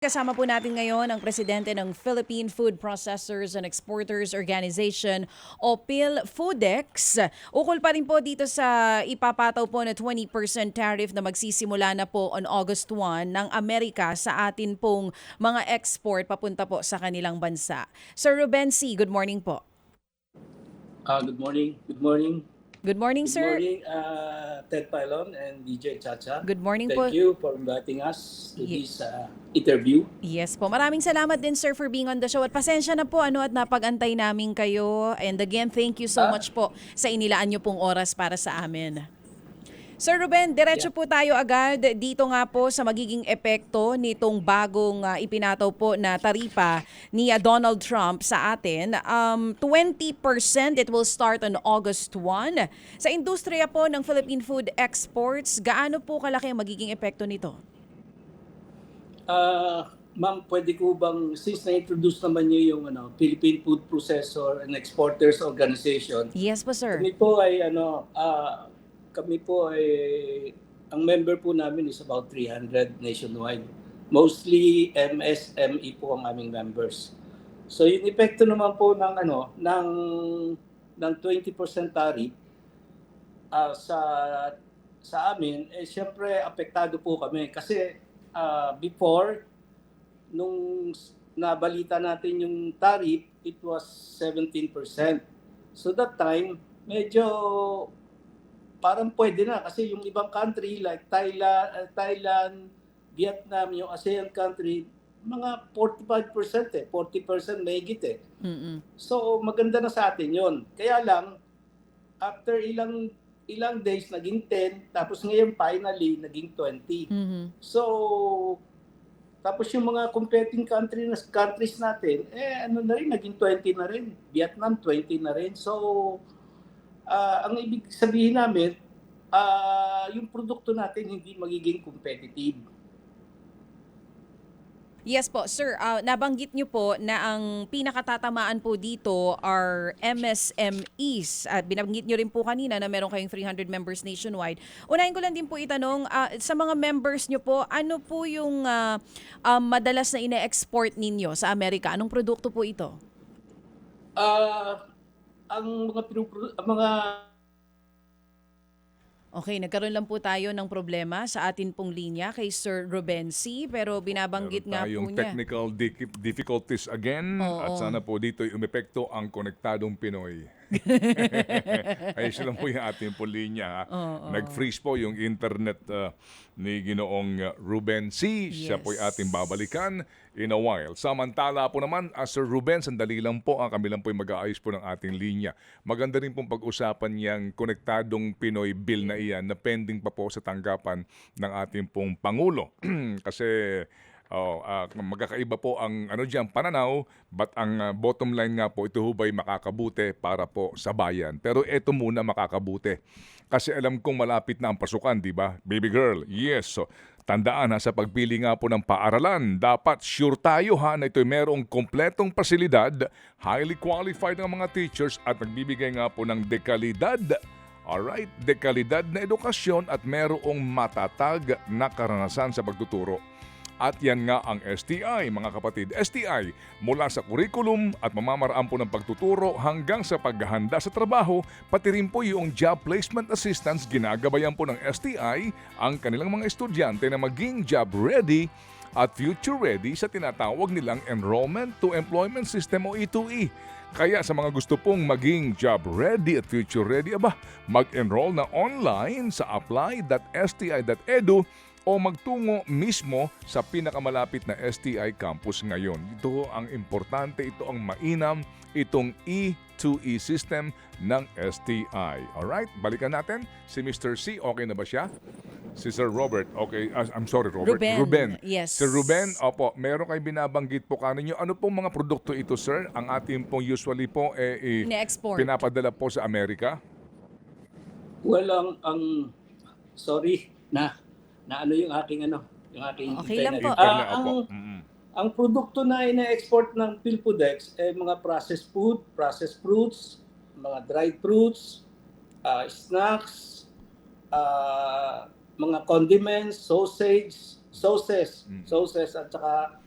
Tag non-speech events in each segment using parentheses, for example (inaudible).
Kasama po natin ngayon ang presidente ng Philippine Food Processors and Exporters Organization o PhilFoodex. Ukol pa rin po dito sa ipapataw po na 20% tariff na magsisimula na po on August 1 ng Amerika sa atin pong mga export papunta po sa kanilang bansa. Sir Ruben C., good morning po. Uh, good morning. Good morning. Good morning, Good sir. morning, uh, Ted Pilon and DJ Chacha. Good morning po. Thank you for inviting us to Ye- this uh, interview. Yes po. Maraming salamat din sir for being on the show. At pasensya na po ano at napag-antay namin kayo. And again, thank you so Ah. much po sa inilaan niyo pong oras para sa amin. Sir Ruben, diretso po tayo agad dito nga po sa magiging epekto nitong bagong ah, ipinataw po na taripa ni ah, Donald Trump sa atin. Um, 20% it will start on August 1. Sa industriya po ng Philippine food exports, gaano po kalaki ang magiging epekto nito? Uh, Ma'am, pwede ko bang, since na-introduce naman niyo yung ano, Philippine Food Processor and Exporters Organization, Yes po sir. kami po ay ano, ah, kami po ay, ang member po namin is about 300 nationwide. Mostly MSME po ang aming members. So yung epekto naman po ng ano, ng ng 20% tariff ah, sa sa amin, eh syempre apektado po kami kasi ah, before nung nabalita natin yung tariff, it was 17%. So that time, medyo parang pwede na kasi yung ibang country like Thailand, uh, Thailand, Vietnam, yung ASEAN country, mga 45% eh, 40% mahigit eh. Mm-mm. So maganda na sa atin 'yon. Kaya lang after ilang ilang days naging 10, tapos ngayon finally naging 20. Mhm. So tapos yung mga competing country na countries natin, eh ano na rin naging 20 na rin. Vietnam 20 na rin. So ah, ang ibig sabihin namin, ah, yung produkto natin hindi magiging competitive. Yes po, sir. ah, nabanggit niyo po na ang pinakatatamaan po dito are MSMEs. At binabanggit niyo rin po kanina na meron kayong 300 members nationwide. Unahin ko lang din po itanong, ah, sa mga members niyo po, ano po yung ah, ah, madalas na ine-export ninyo sa Amerika? Anong produkto po ito? Ah, ang mga pinupro- ang mga Okay, nagkaroon lang po tayo ng problema sa atin pong linya kay Sir Ruben C. Pero binabanggit Meron nga po niya. technical di- difficulties again Oo. at sana po dito umepekto ang konektadong Pinoy. Ayos lang (laughs) po yung ating po linya. ha. Oo. Nag-freeze po yung internet uh, ni Ginoong uh, Ruben C. Siya po Yes. ating babalikan in a while. Samantala po naman, uh, Sir Ruben, sandali lang po, ang kami lang po yung mag-aayos po ng ating linya. Maganda rin pong pag-usapan yung konektadong Pinoy bill na iyan na pending pa po sa tanggapan ng ating pong Pangulo. (clears throat) Kasi Oh, ah, magkakaiba po ang ano diyan pananaw, but ang ah, bottom line nga po ito ho ba'y makakabuti para po sa bayan. Pero ito muna makakabuti. Kasi alam kong malapit na ang pasukan, di ba? Baby girl, yes. So, tandaan ha, sa pagpili nga po ng paaralan, dapat sure tayo ha na ito'y merong kompletong pasilidad, highly qualified ng mga teachers at nagbibigay nga po ng dekalidad Alright, dekalidad na edukasyon at merong matatag na karanasan sa pagtuturo. At yan nga ang STI, mga kapatid. STI, mula sa kurikulum at mamamaraan po ng pagtuturo hanggang sa paghahanda sa trabaho, pati rin po yung job placement assistance, ginagabayan po ng STI ang kanilang mga estudyante na maging job ready at future ready sa tinatawag nilang Enrollment to Employment System o E2E. Kaya sa mga gusto pong maging job ready at future ready, aba, mag-enroll na online sa apply.sti.edu o magtungo mismo sa pinakamalapit na STI campus ngayon. Ito ang importante, ito ang mainam, itong E2E system ng STI. Alright, balikan natin si Mr. C. Okay na ba siya? Si Sir Robert, okay. ah, I'm sorry, Robert. Ruben, yes. Sir Ruben, opo, meron kayo binabanggit po kaninyo. Ano pong mga produkto ito, sir? Ang ating pong usually po eh, eh, pinapadala po sa Amerika? walang ang sorry na na ano yung aking ano, yung aking Okay lang po. Ah, Internet, ang opo. Mm-mm. ang produkto na ina-export ng Philpodex ay mga processed food, processed fruits, mga dried fruits, ah, snacks, ah, mga condiments, sausage, sauces, Mm. sauces at saka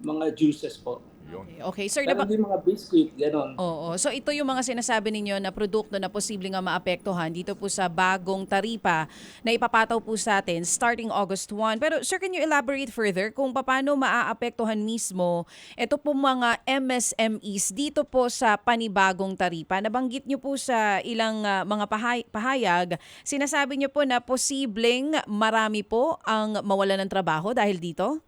mga juices po. Yun. Okay, sir, Pero naba- hindi mga biscuit, ganon. Oo. So ito yung mga sinasabi ninyo na produkto na posibleng nga maapektuhan dito po sa bagong taripa na ipapataw po sa atin starting August 1. Pero sir, can you elaborate further kung paano maaapektuhan mismo ito po mga MSMEs dito po sa panibagong taripa? Nabanggit nyo po sa ilang ah, mga pahay- pahayag, sinasabi nyo po na posibleng marami po ang mawalan ng trabaho dahil dito?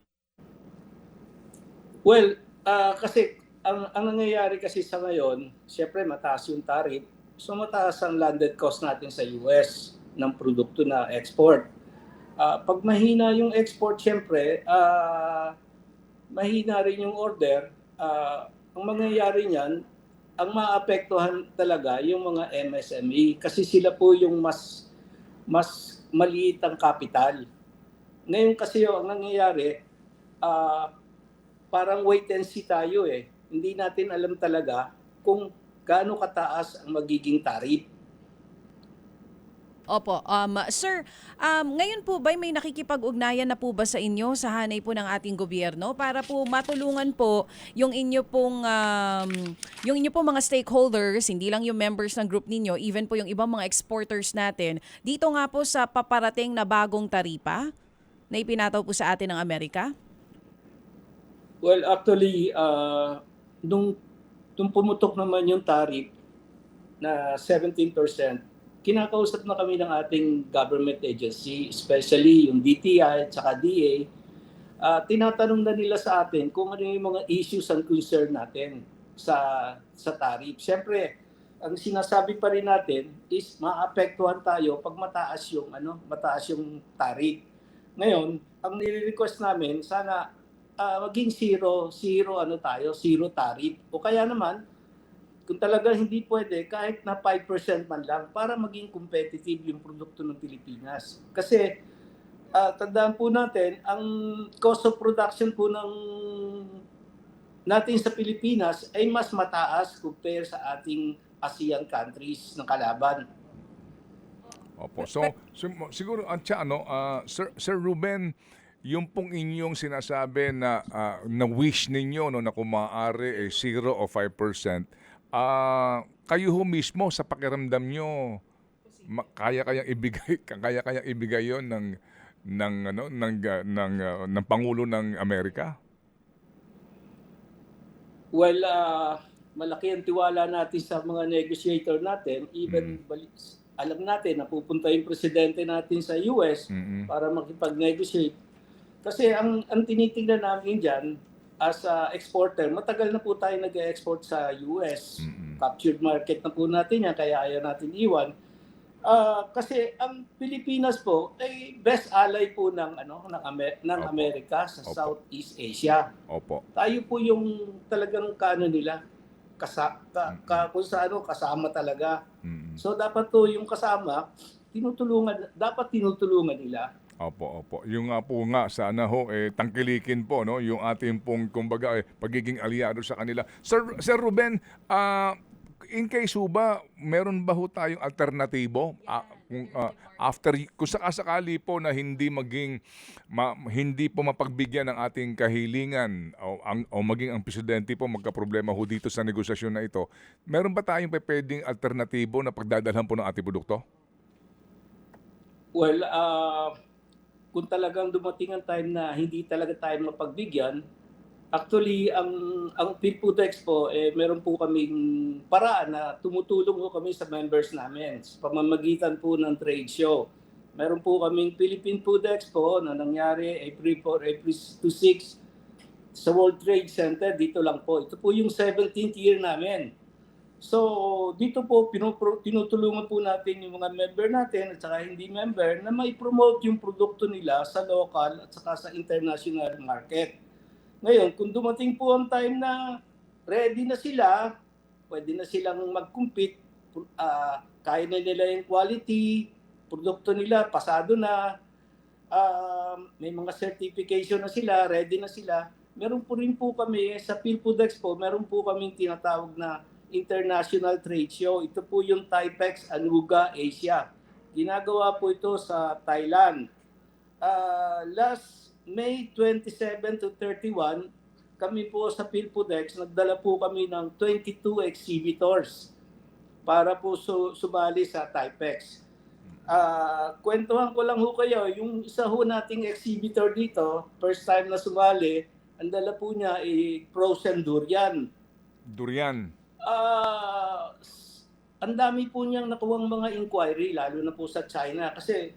Well, ah, kasi ang, ang nangyayari kasi sa ngayon, siyempre mataas yung tariff. So mataas ang landed cost natin sa US ng produkto na export. Ah, pag mahina yung export, siyempre, ah, mahina rin yung order. Ah, ang mangyayari niyan, ang maapektuhan talaga yung mga MSME kasi sila po yung mas mas maliit ang kapital. Ngayon kasi yung ang nangyayari, ah, parang wait and see tayo eh. Hindi natin alam talaga kung gaano kataas ang magiging tariff. Opo. Um, sir, um, ngayon po ba may nakikipag-ugnayan na po ba sa inyo sa hanay po ng ating gobyerno para po matulungan po yung inyo pong um, yung inyo pong mga stakeholders, hindi lang yung members ng group ninyo, even po yung ibang mga exporters natin, dito nga po sa paparating na bagong taripa na ipinataw po sa atin ng Amerika? Well, actually, uh, nung, nung pumutok naman yung tariff na 17%, kinakausap na kami ng ating government agency, especially yung DTI at saka DA. Uh, tinatanong na nila sa atin kung ano yung mga issues and concern natin sa sa tariff. Siyempre, ang sinasabi pa rin natin is maapektuhan tayo pag mataas yung ano, mataas yung tariff. Ngayon, ang nire-request namin sana ah, maging zero, zero ano tayo, zero tariff. O kaya naman, kung talaga hindi pwede, kahit na 5% man lang, para maging competitive yung produkto ng Pilipinas. Kasi, ah, tandaan po natin, ang cost of production po ng natin sa Pilipinas ay mas mataas compare sa ating ASEAN countries ng kalaban. Opo. So, siguro ano, ah, Sir Sir Ruben, yung pong inyong sinasabi na ah, na wish ninyo no na kung maaari eh 0 o 5%, ah kayo ho mismo sa pakiramdam nyo kaya kayang ibigay (laughs) kaya kayang ibigay yon ng ng ano ng ah, ng ah, ng pangulo ng Amerika? Well, ah, malaki ang tiwala natin sa mga negotiator natin. Even bali- alam natin na pupunta yung presidente natin sa US Mm. para makipag-negotiate. Kasi ang, ang tinitingnan namin dyan, as a exporter, matagal na po tayo nag-export sa US. Mm-mm. Captured market na po natin yan, kaya ayaw natin iwan. Ah, kasi ang Pilipinas po ay best ally po ng ano ng, Amer- ng Opo. Amerika sa Opo. Southeast Asia Opo. tayo po yung talagang kano nila kasa, ka, ka, kung sa ano kasama talaga. Mm. So dapat to yung kasama tinutulungan dapat tinutulungan nila. Opo, opo. Yung nga po nga, sana ho, eh, tangkilikin po, no? Yung ating pong, kumbaga, eh, pagiging aliado sa kanila. Sir, Sir Ruben, ah, in case ho ba, meron ba ho tayong alternatibo? Ah, kung, ah, after, kung sakasakali po na hindi maging, ma- hindi po mapagbigyan ng ating kahilingan o, ang, o maging ang presidente po magkaproblema ho dito sa negosasyon na ito, meron ba tayong pwedeng alternatibo na pagdadalhan po ng ating produkto? Well, ah, kung talagang dumating ang time na hindi talaga tayo mapagbigyan, actually ang ang Philfood Expo eh meron po kaming paraan na tumutulong po kami sa members namin sa pamamagitan po ng trade show. Meron po kaming Philippine Food Expo na nangyari April 4, April to 6 sa World Trade Center dito lang po. Ito po yung 17th year namin. So, dito po pinupro, tinutulungan po natin yung mga member natin at saka hindi member na may promote yung produkto nila sa local at saka sa international market. Ngayon, kung dumating po ang time na ready na sila, pwede na silang mag-compete, ah, kaya na nila yung quality, produkto nila, pasado na, ah, may mga certification na sila, ready na sila. Meron po rin po kami sa Philfood Expo, meron po kaming tinatawag na International Trade Show. Ito po yung Typex Anuga Asia. Ginagawa po ito sa Thailand. Ah, last May 27 to 31, kami po sa Pilpodex, nagdala po kami ng 22 exhibitors para po su- sumali sa Typex. Ah, kwentuhan ko lang ho kayo, yung isa ho nating exhibitor dito, first time na sumali, ang dala po niya ay frozen durian. Durian. S- ang dami po niyang nakuwang mga inquiry, lalo na po sa China. Kasi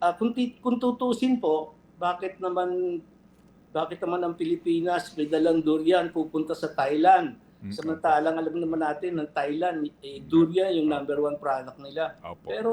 ah, kung, ti- kung tutusin po, bakit naman bakit naman ang Pilipinas may dalang durian pupunta sa Thailand? Mm, Samantalang alam naman natin ng Thailand, eh, durian yung number one product nila. Opo. Pero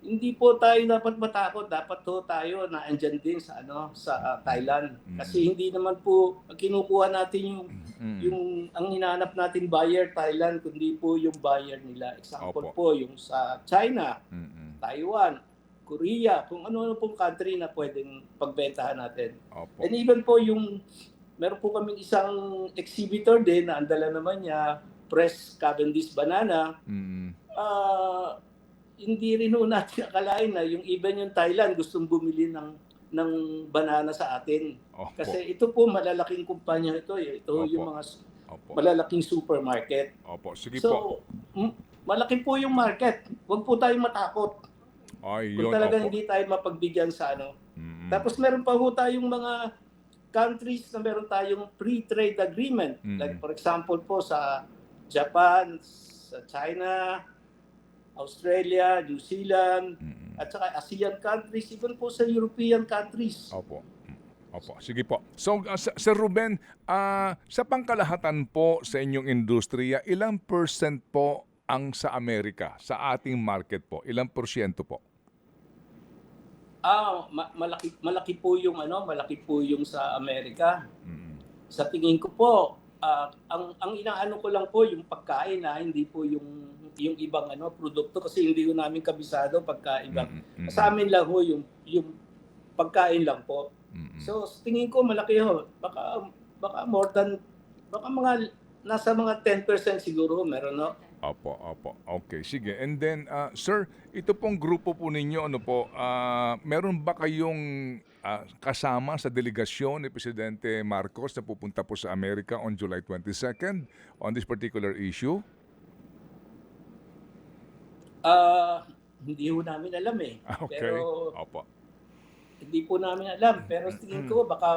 hindi po tayo dapat matakot. Dapat po tayo na andyan din sa ano sa ah, Thailand. Mm. Kasi hindi naman po kinukuha natin yung Mm. yung ang hinanap natin buyer Thailand kundi po yung buyer nila. Example Opo. po yung sa China, Mm-mm. Taiwan, Korea, kung ano-ano pong country na pwedeng pagbentahan natin. Opo. And even po yung meron po kaming isang exhibitor din na ang dala naman niya press Cavendish banana. Mm-mm. Ah, hindi rin ho natin (laughs) akalain na yung even yung Thailand gustong bumili ng ng banana sa atin. Opo. Kasi ito po malalaking kumpanya ito eh. Ito Opo. yung mga Opo. malalaking supermarket. Opo. Sige po. So, m- malaki po yung market. Huwag po tayong matakot. Ay, Kung yun. talagang Opo. hindi tayo mapagbigyan sa ano. Mm-mm. Tapos meron pa ho tayong mga countries na meron tayong free trade agreement. Mm. Like for example po sa Japan, sa China, Australia, New Zealand, Mm-mm. at saka ASEAN countries, even po sa European countries. Opo. Opo, sige po. So, uh, Sir Ruben, ah, sa pangkalahatan po sa inyong industriya, ilang percent po ang sa Amerika, sa ating market po? Ilang porsyento po? Ah, ma- malaki malaki po yung ano, malaki po yung sa Amerika. Mm. Sa tingin ko po, ah, ang ang inaano ko lang po yung pagkain na hindi po yung yung ibang ano produkto kasi hindi ko namin kabisado pagka ibang. Mm-mm. Mm-mm. Sa amin lang ho yung yung pagkain lang po. Mm-mm. So tingin ko malaki ho. Baka baka more than baka mga nasa mga 10% siguro ho, meron no. Opo, opo. Okay, sige. And then, ah, sir, ito pong grupo po ninyo, ano po, ah, meron ba kayong ah, kasama sa delegasyon ni Presidente Marcos na pupunta po sa Amerika on July 22nd on this particular issue? Ah, hindi ho namin alam eh. Ah, Okay. Pero Opo. hindi po namin alam. Pero tingin ko baka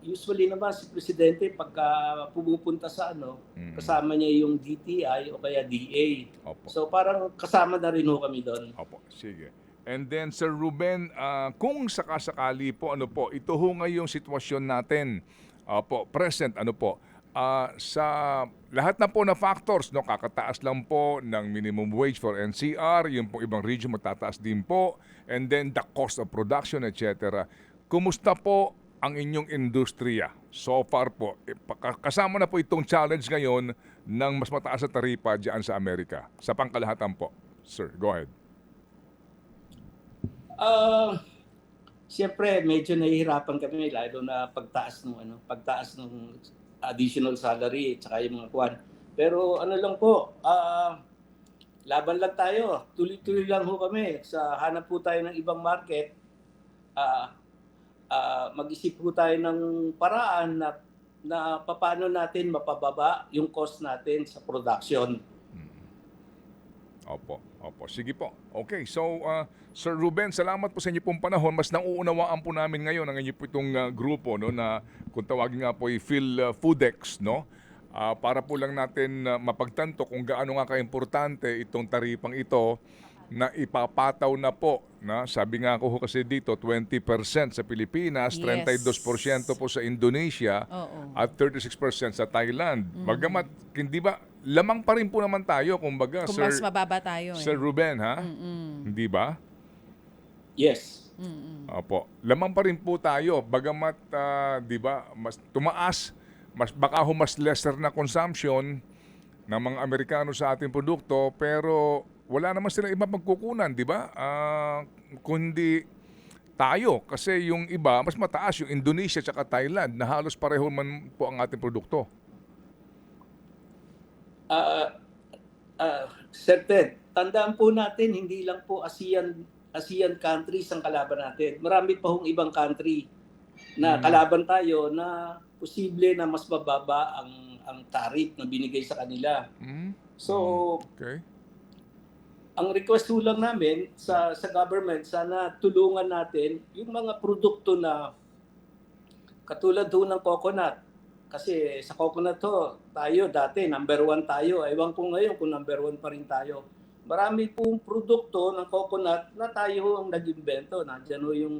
usually naman si presidente pagka pumupunta sa ano, Mm. kasama niya yung DTI o kaya DA. Opo. So parang kasama na rin ho kami doon. Opo, sige. And then, Sir Ruben, ah, kung sakasakali po, ano po, ito ho ngayong sitwasyon natin, opo, present, ano po, ah, sa lahat na po na factors, no, kakataas lang po ng minimum wage for NCR, yung pong ibang region matataas din po, and then the cost of production, etc. Kumusta po ang inyong industriya so far po? Eh, Kasama na po itong challenge ngayon ng mas mataas na taripa dyan sa Amerika, sa pangkalahatan po. Sir, go ahead. Ah, Siyempre, medyo nahihirapan kami lalo na pagtaas ng ano, pagtaas ng additional salary at saka yung mga kwan. Pero ano lang po, ah laban lang tayo. Tuloy-tuloy lang ho kami. Sa hanap po tayo ng ibang market. Ah ah, mag-isip po tayo ng paraan na na paano natin mapababa yung cost natin sa production. Opo, opo. Sige po. Okay, so uh, Sir Ruben, salamat po sa inyo pong panahon. Mas nauunawaan po namin ngayon ang inyo po itong uh, grupo no, na kung tawagin nga po ay Phil uh, Foodex, no? Ah, para po lang natin uh, mapagtanto kung gaano nga kaimportante itong taripang ito na ipapataw na po na sabi nga ko ho kasi dito 20% sa Pilipinas, Yes. 32% po sa Indonesia Oo. at 36% sa Thailand. Bagamat hindi ba lamang pa rin po naman tayo kumbaga Kung Sir mas mababa tayo eh. Sir Ruben, ha? Mm-mm. Hindi ba? Yes. Mm-mm. Opo. Lamang pa rin po tayo. Bagamat, ah, di ba, mas tumaas, mas, baka ho mas lesser na consumption ng mga Amerikano sa ating produkto, pero wala naman sila iba magkukunan, di ba? Ah, kundi tayo. Kasi yung iba, mas mataas, yung Indonesia at Thailand, na halos pareho man po ang ating produkto. Ah, ah, Sir Ted, tandaan po natin, hindi lang po ASEAN, ASEAN countries ang kalaban natin. Marami pa hong ibang country na Mm. kalaban tayo na posible na mas bababa ang ang tariff na binigay sa kanila. Mm, So, Okay. ang request ho lang namin sa sa government sana tulungan natin yung mga produkto na katulad ho ng coconut kasi sa coconut ho tayo dati number one tayo ewan ko ngayon kung number one pa rin tayo marami pong produkto ng coconut na tayo ho ang nag-imbento nandiyan ho yung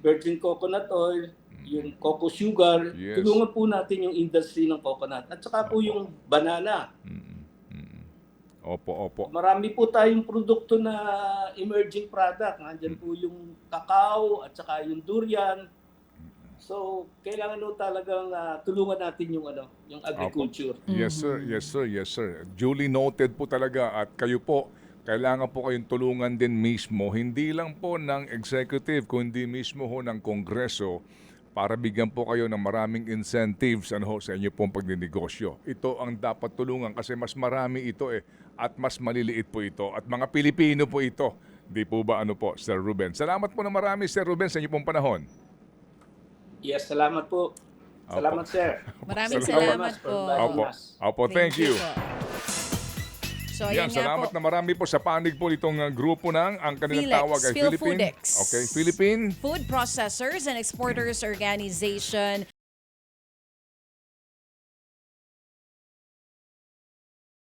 virgin coconut oil yung cocoa sugar Yes. tulungan po natin yung industry ng coconut at saka po Opo. yung banana Mm, mm. Opo, opo. Marami po tayong produkto na emerging product. Nandiyan po yung kakao at saka yung durian. So, kailangan po talagang ah, tulungan natin yung ano, yung agriculture. Yes sir, yes sir, yes sir. Duly noted po talaga at kayo po, kailangan po kayong tulungan din mismo, hindi lang po ng executive, kundi mismo ho ng kongreso para bigyan po kayo ng maraming incentives ano ho, sa inyo pong pagninegosyo. Ito ang dapat tulungan kasi mas marami ito eh at mas maliliit po ito at mga Pilipino po ito. Di po ba ano po, Sir Ruben? Salamat po na marami, Sir Ruben, sa inyo pong panahon. Yes, salamat po. Salamat, sir. Maraming Salamat. salamat po. Opo, opo, thank, you. po. So, Yan, yan salamat na marami po sa panig po itong uh, grupo ng ang kanilang Philex, tawag ay Philippine. Philfoodex. Okay, Philippine Food Processors and Exporters Organization